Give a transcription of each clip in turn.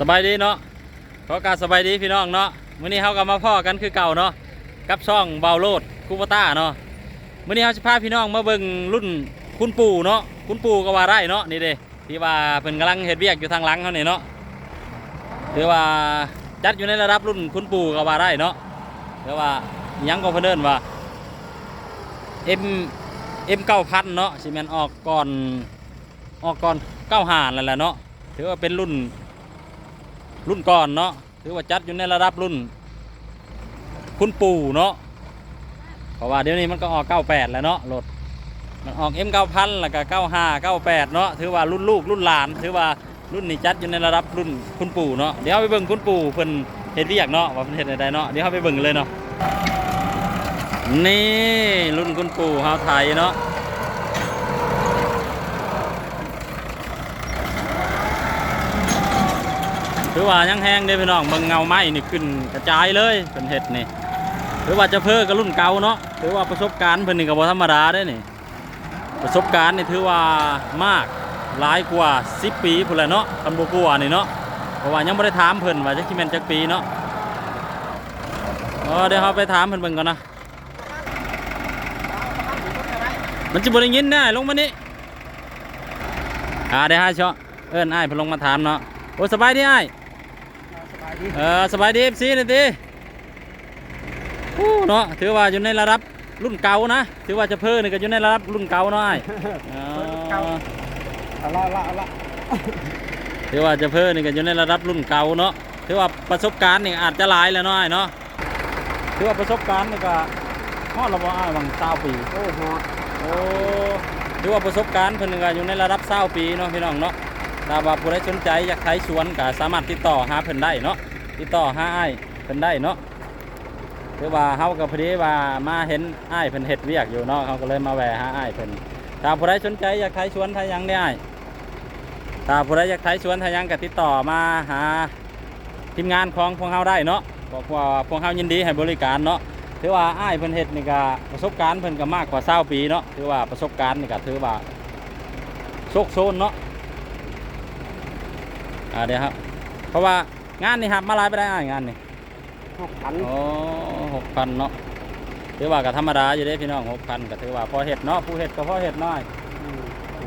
สบายดีเนาะขอการสบายดีพี่น้องเนาะมื้อนี้เฮาก็มาพ่อกันคือเก่าเนาะกับช่องเบาโลดคูปต้าเนาะมื้อนี้เฮาสิพาพี่น้องมาเบิ่งรุ่นคุณปู่เนาะคุณปู่ก็ว่าได้เนาะนี่เด้ที่ว่าเพิ่นกำลังเฮ็ดเวียกอยู่ทางหลังเขานี่เนาะถือว่าจัดอยู่ในระดับรุ่นคุณปู่ก็ว่าได้เนาะถือว่ายังก็เพิ่นเอิ้นว่า M M 9000เนาะสิแม่นออกก่อนออกก่อน95นั่นแหละเนาะถือว่าเป็นรุ่น รุ่นก่อนเนาะถือว่าจัดอยู่ในระดับรุ่น คุณปู่เนาะเพราะว่าเดี๋ยวนี้มันก็ออก 98 แล้วเนาะรถมันออก M 9000 แล้วก็95 98 เนาะถือว่ารุ่นลูกรุ่นหลาน ถือว่ารุ่นนี้จัดอยู่ในระดับรุ่นคุณปู่เนาะเดี๋ยวไปเบิ่งคุณปู่เพิ่นเฮ็ดเวียกเนาะว่าเพิ่นเฮ็ดได้เนาะเดี๋ยวเราไปเบิ่งเลยเนาะนี่รุ่นคุณปู่เฮาไทยเนาะ ถือว่ายังแห้งเด้พี่น้องเบิ่งเงาไม้นี่ขึ้นกระจายเลยเป็นเห็ดนี่ถือว่าจะเพิ่กับรุ่นเก่าเนาะถือว่าประสบการณ์เพิ่นนี่ก็บ่ธรรมดาเด้นี่ ประสบการณ์นี่ถือว่ามากหลายกว่า 10 ปีพุ่นแหละเนาะคันบ่กลัวานี่เนาะเพราะว่ายังบ่ได้ถามเพิ่นว่าจักสิแม่นจักปีเนาะเออเดี๋ยวเราไปถามเพิ่นเบิ่งก่อนนะมันสิบ่ได้ยินแน่ลงมานี่อ่าเดี๋ยวให้เชาะเอิ้นอ้ายเพิ่นลงมาถามเนาะโอ้สบายดีอ้าย เออสบายดีเอฟซีนี่ติอู้เนาะถือว่าอยู่ในระดับรุ่นเก่านะถือว่าจะเพิ่นี่ก็อยู่ในระดับรุ่นเก่าเนาะไอ้เออเอาละเอาละเอาละถือว่าจะเพิ่นี่ก็อยู่ในระดับรุ่นเก่าเนาะถือว่าประสบการณ์นี่อาจจะหลายแล้วเนาะไอ้เนาะถือว่าประสบการณ์นี่ก็ฮอดระบ่อ้ายบางเศร้าปีโอ้โหโอ้ถือว่าประสบการณ์เพิ่นนี่ก็อยู่ในระดับเศร้าปีเนาะพี่น้องเนาะ ถ้าว่าผู้ใดสนใจอยากไถสวนก็สามารถติดต่อหาเพิ่นได้เนาะติดต่อหาอ้ายเพิ่นได้เนาะคือว่าเฮาก็พอดีว่ามาเห็นอ้ายเพิ่นเฮ็ดเวียกอยู่เนาะเขาก็เลยมาแวะหาอ้ายเพิ่นถ้าผู้ใดสนใจอยากไถสวนไถหยังได้อ้ายถ้าผู้ใดอยากไถสวนไถหยังก็ติดต่อมาหาทีมงานของพวกเฮาได้เนาะบอกว่าพวกเฮายินดีให้บริการเนาะถือว่าอ้ายเพิ่นเฮ็ดนี่ก็ประสบการณ์เพิ่นก็มากกว่า20ปีเนาะถือว่าประสบการณ์นี่ก็ถือว่าโชคโซนเนาะ อ่าเดี๋ยวครับ เพราะว่างานนี่ครับมาหลายไปได้อ้ายงานนี่หกพันโอ้หกพันเนาะถือว่าก็ธรรมดาอยู่เด้พี่น้องหกพันก็ถือว่าพอเห็ดเนาะผู้เห็ดก็พอเห็ดน้อย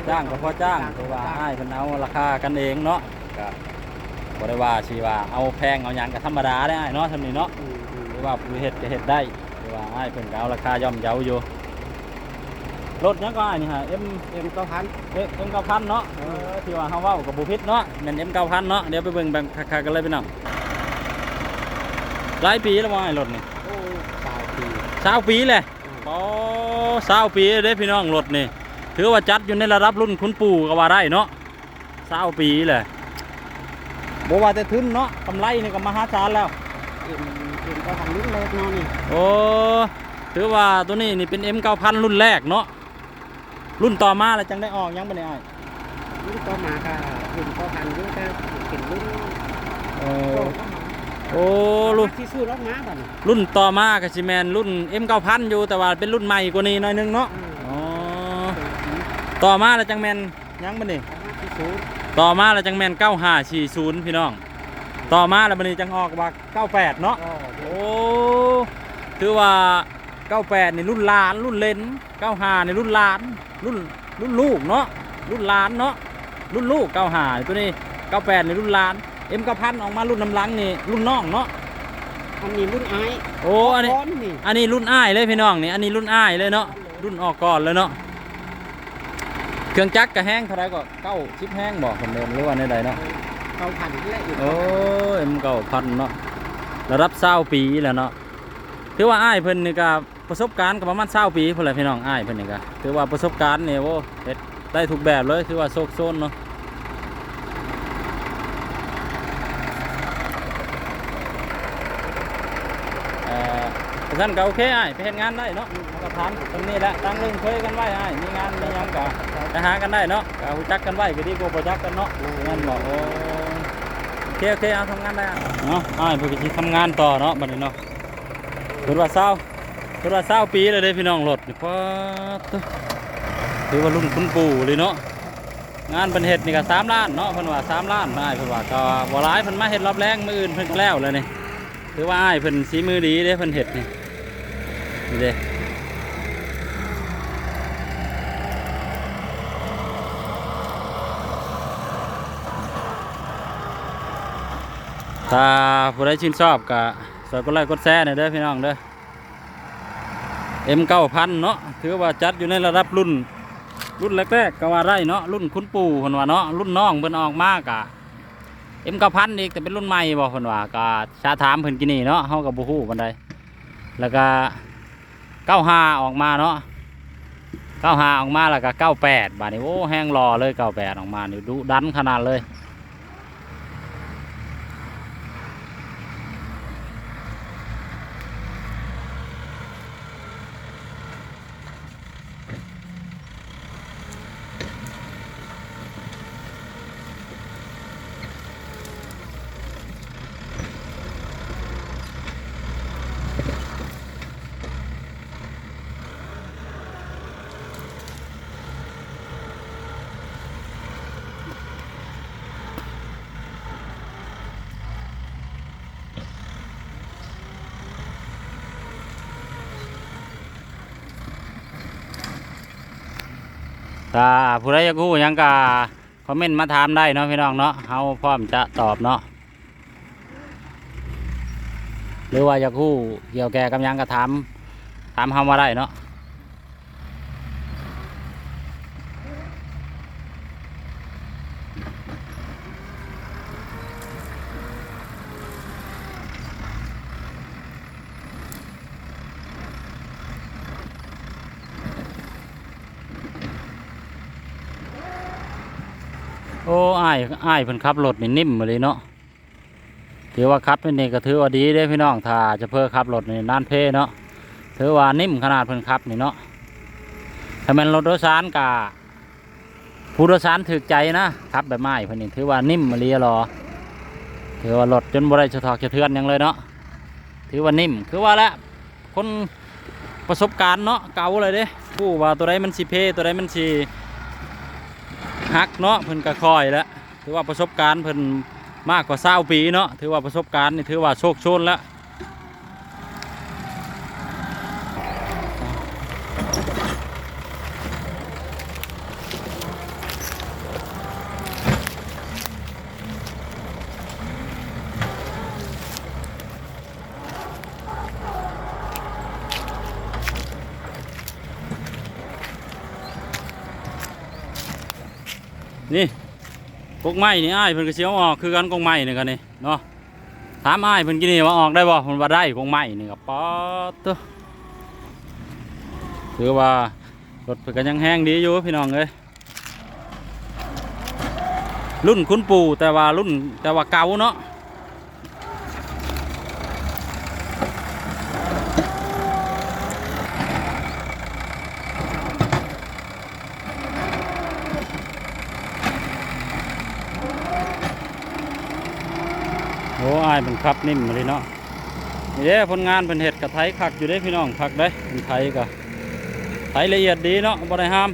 จ้างก็พอจ้างถือว่าให้เพิ่นเอาราคากันเองเนาะก็บ่ได้ว่าชีว่าเอาแพงเอาหยังก็ธรรมดาได้อ้ายเนาะทำนี้เนาะถือว่าผู้เห็ดก็เห็ดได้ถือว่าอ้ายเพิ่นก็เอาราคาย่อมเยาอยู่ รถหยังก็อ้ายนี่ฮะ M เอ็มเก้าพัน M 9000เนาะเออที่ว่าเฮาเว้ากับบ่ผิดเนาะแม่น M 9000เนาะเดี๋ยวไปเบิ่งแบบคักๆกันเลยพี่น้องหลายปีแล้วบ่อ้ายรถนี่โอ้สาวปีสาวปีเลยโอ้สาวปีเด้พี่น้องรถนี่ถือว่าจัดอยู่ในระดับรุ่นคุณปู่ก็ว่าได้เนาะสาวปีเลยบอกว่าแต่ทุนเนาะกำไรนี่ก็มหาศาลแล้วเอ็มเอ็มเก้าพันรุ่นเล็กเนาะนี่โอ้ถือว่าตัวนี้นี่เป็น M 9000 รุ่นแรกเนาะ รุ่นต่อมาแล้วจังได้ออกยังบ่ได้อ้ายรุ่นต่อมาก็รุ่นเก้าพันรุ่นก็เป็นรุ่นโอ้โอ้โอ้รุ่นที่ซื้อรถม้าบัดนี้รุ่นต่อมาก็สิแม่นรุ่น M 9000 อยู่แต่ว่าเป็นรุ่นใหม่กว่านี้หน่อยนึงเนาะอ๋อต่อมาแล้วจังแม่นยังบ่นี่ที่ซื้อต่อมาแล้วจังแมน9540พี่น้อง ต่อมาแล้วบันนี้จังออกว่า98เนาะก็โอ้ถือว่า98นี่รุ่นหลานรุ่นเลน95นี่รุ่นหลาน รุ่นรุ่นลูกเนาะรุ่นหลานเนาะรุ่นลูก95ตัวนี้98นี่รุ่นหลาน M 9000ออกมารุ่นน้ำหลังนี่รุ่นน้องเนาะอันนี้รุ่นไอ้โอ้อันนี้ก้อนนี่อันนี้รุ่นอ้ายเลยพี่น้องนี่อันนี้รุ่นอ้ายเลยเนาะรุ่นออกก่อนเลยเนาะเครื่องจักรกระแห้งเท่าไรก็เก้าชิปแห้งบอกคนเดิมหรือว่าในใดเนาะเก้าพันและอีกโอ้ยมันเก่าพันเนาะระดับเศร้าปีแล้วเนาะถือว่าอ้ายเพิ่นนี่ก็ ประสบการณ์ก็ประมาณเศร้าปีเพิ่นพี่น้องอ้ายเพิ่นนี่ก็ถือว่าประสบการณ์เนี่ยโอ้เฮ็ดได้ทุกแบบเลยถือว่าโซกโซนเนาะเอ่อเพราะฉะนั้นก็โอเคอ้ายไปเฮ็ดงานได้เนาะเราก็ถามตรงนี้แหละตั้งเรื่องเคยกันไว้อ้ายมีงานมีหยังก็ไปหากันได้เนาะก็รู้จักกันไว้ก็ดีกว่าบ่จักกันเนาะงั้นบอกโอเคโอเคเอาทำงานได้เนาะอ้ายเพื่อที่ทำงานต่อเนาะบัดนี้เนาะถือว่าเศร้า ถือว่าเศร้าปีเลยเด้พี่น้องรถนี่พอดถือว่ารุ่นคุณปู่เลยเนาะงานเพิ่นเฮ็ดนี่ก็สามล้านเนาะเพิ่นว่าสามล้านอ้าเพิ่นว่าก็บ่หลายเพิ่นมาเฮ็ดรอบแรกมืออื่นเพิ่นแล้วเลยนี่ถือว่าไอ้เพิ่นสีมือดีเด้เพิ่นเฮ็ดนี่นี่เด้ถ้าผู้ใดชื่นชอบก็สอยกดไลค์กดแชร์หน่อยเด้อพี่น้องเด้อ M เก้าพันเนาะถือว่าจัดอยู่ในระดับรุ่น รุ่นแรกๆก็ว่าได้เนาะรุ่นคุณปู่เพิ่นว่าเนาะรุ่นน้องเพิ่นออกมากะ M เก้าพันอีกแต่เป็นรุ่นใหม่บ่เพิ่นว่าก็ชาถามเพิ่นกินนี่เนาะเฮาก็บ่ฮู้ปานใดแล้วก็เก้าห้าออกมาเนาะเก้าห้าออกมาแล้วก็เก้าแปดบาดนี้โอ้แห้งรอเลยเก้าแปดออกมานี่ดุดันขนาดเลย ถ้าผู้ใดอยากรู้ยังกาคอมเมนต์มาถามได้เนาะพี่น้องเนาะเขาพร้อมจะตอบเนาะหรือว่าอยากรู้เกี่ยวแก่กับยังก็ถามถามเขามาได้เนาะ อ้อ้ายอ้ายเพิ่นขับรถนี่นิ่มมาเลยเนาะถือว่าขับเป็นนี่ก็ถือว่าดีเด้พี่น้องถ้าจะเพิ่อขับรถนี่น่านเพเนาะถือว่านิ่มขนาดเพิ่นขับนี่เนาะถ้าแมันรถโดยสารกะผู้โดยสารถึกใจนะขับแบบไม้เพิ่นนี่ถือว่านิ่มมาเลยรอถือว่ารถจนบ่ได้สะทอกสะเทือนยังเลยเนาะถือว่านิ่มคือว่าแล้วคนประสบการณ์เนาะเก่าเลยเด้ผู้ว่าตัวใดมันสิเพตัวใดมันสิ ฮักเนาะเพิ่นก็คอยแล้วถือว่าประสบการณ์เพิ่นมากกว่าเศร้าปีเนาะถือว่าประสบการณ์นี่ถือว่าโชคโชนแล้ว นี่กกไม้นี่อ้ายเพิ่นก็สิเอาออกคือกันกกไม้นี่กันนี่เนาะถามอ้ายเพิ่นกินนี่ว่าออกได้บ่เพิ่นว่าได้กกไม้นี่ก็ป๊อดตัวถือว่ารถเพิ่นก็ยังแห้งดีอยู่พี่น้องเอ้ยรุ่นคุณปู่แต่ว่ารุ่นแต่ว่าเก่าเนาะ โอ้เป็นครับนิ่มเลยเนาะนี่เด้ผลงานเป็นเห็ดกับไทยคักอยู่เด้พี่น้องคักได้เป็นไทยกับไทยละเอียดดีเนาะบ่ได้ห้าม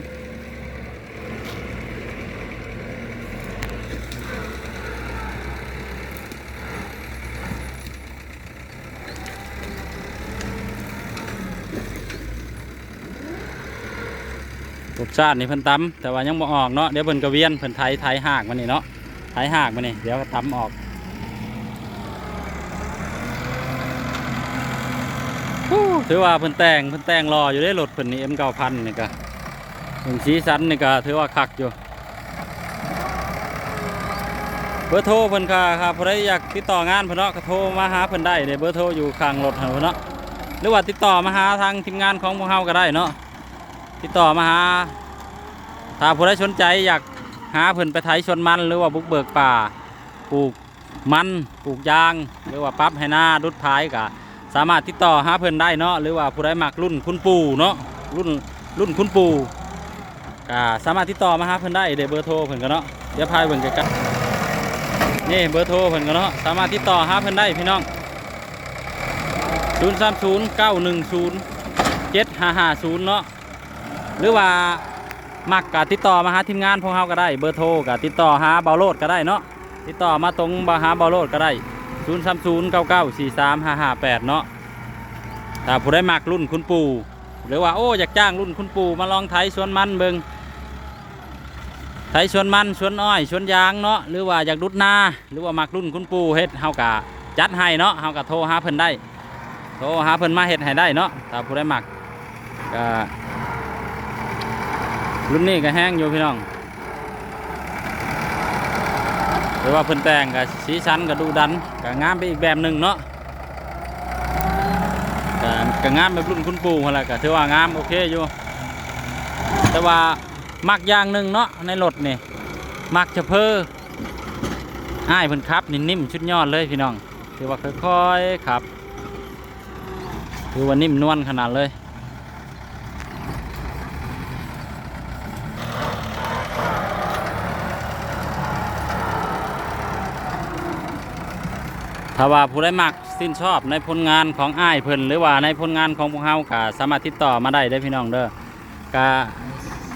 รสชาตินี่เพิ่นตำแต่ว่ายังบ่ออกเนาะเดี๋ยวเพิ่นกระเวียนเพิ่นไทยไทยหากมันนี่เนาะไทยหากมันนี่เดี๋ยวก็ตำออก ถือว่าเพิ่นแต่งเพิ่นแต่งรออยู่ได้รถเพิ่นนี่เอ็มเก้าพันนี่ก็ถึงสีสันนี่ก็ถือว่าคักอยู่เบอร์โทรเพิ่นค่ะครับผู้ใดอยากติดต่องานเพิ่นเนาะก็โทรมาหาเพิ่นได้เด้เบอร์โทรอยู่ข้างรถเพิ่นเนาะหรือว่าติดต่อมาหาทางทีมงานของพวกเฮาก็ได้เนาะติดต่อมาหาถ้าผู้ใดสนใจอยากหาเพิ่นไปไถชนมันหรือว่าบุกเบิกป่าปลูกมันปลูกยาง หรือว่าปั๊บให้หน้าดุดท้ายก็ สามารถติดต่อหาเพิ่นได้เนาะหรือว่าผู้ใดมักรุ่นคุณปู่เนาะรุ่นรุ่นคุณปู่ก็สามารถติดต่อมาหาเพิ่นได้เดี๋ยวเบอร์โทรเพิ่นก็เนาะเดี๋ยวพายเบิ่งใกล้ๆนี่เบอร์โทรเพิ่นก็เนาะสามารถติดต่อหาเพิ่นได้พี่น้อง0 3 0 9 1 0 7 5 5 0เนาะหรือว่ามักกะติดต่อมาหาทีมงานพวกเฮาก็ได้เบอร์โทรกะติดต่อหาเบาโลดก็ได้เนาะติดต่อมาตรงบาหาเบาโลดก็ได้ 0 3 0 9 9 4 3 5 5 8เนาะถ้าผู้ได้มักรุ่นคุณปู่หรือว่าโอ้อยากจ้างรุ่นคุณปู่มาลองไถสวนมันเบิงไถสวนมันสวนอ้อยสวนยางเนาะหรือว่าอยากดุดนาหรือว่ามักรุ่นคุณปู่เฮ็ดเฮากะจัดให้เนาะเฮากะโทรหาเพิ่นได้โทรหาเพิ่นมาเฮ็ดให้ได้เนาะถ้าผู้ได้มักก็รุ่นนี้ก็แห้งอยู่พี่น้องห รือว่าเพิ่นแต่งก็สีสันก็ดูดันก็งามไปอีกแบบหนึ่งเนาะก็ก็งามแบบรุ่นคุณปู่หั่นแหละก็ถือว่างามโอเคอยู่ แต่ว่ามักอย่างหนึ่งเนาะในรถนี่มักจะเพออ้ายเพิ่นขับนิ่มชุดยอดเลยพี่น้องถือว่าค่อยๆขับคือว่านิ่มนวลขนาดเลย ถ้าว่าผู้ได้มักสิ้นชอบในผลงานของอ้ายเพิ่นหรือว่าในผลงานของพวกเฮาก็สามารถติดต่อมาได้ได้พี่น้องเด้อกะ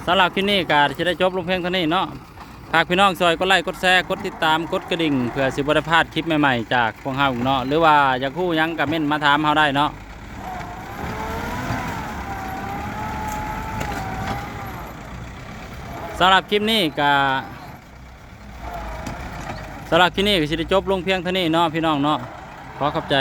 สำหรับคลิปนี้ก็จะได้จบลงเพียงเท่านี้เนาะฝากพี่น้องซอยกดไลค์กดแชร์กดติดตามกดกระดิ่งเพื่อสิบ่ได้พลาดคลิปใหม่ๆจากพวกเฮาเนาะหรือว่าอยากคู่ยังกับเม่นมาถามเฮาได้เนาะสำหรับคลิปนี้ก็ สำหรับคลิปนี้ก็สิได้จบลงเพียงเท่านี้เนาะพี่น้องเนาะขอขอบใจ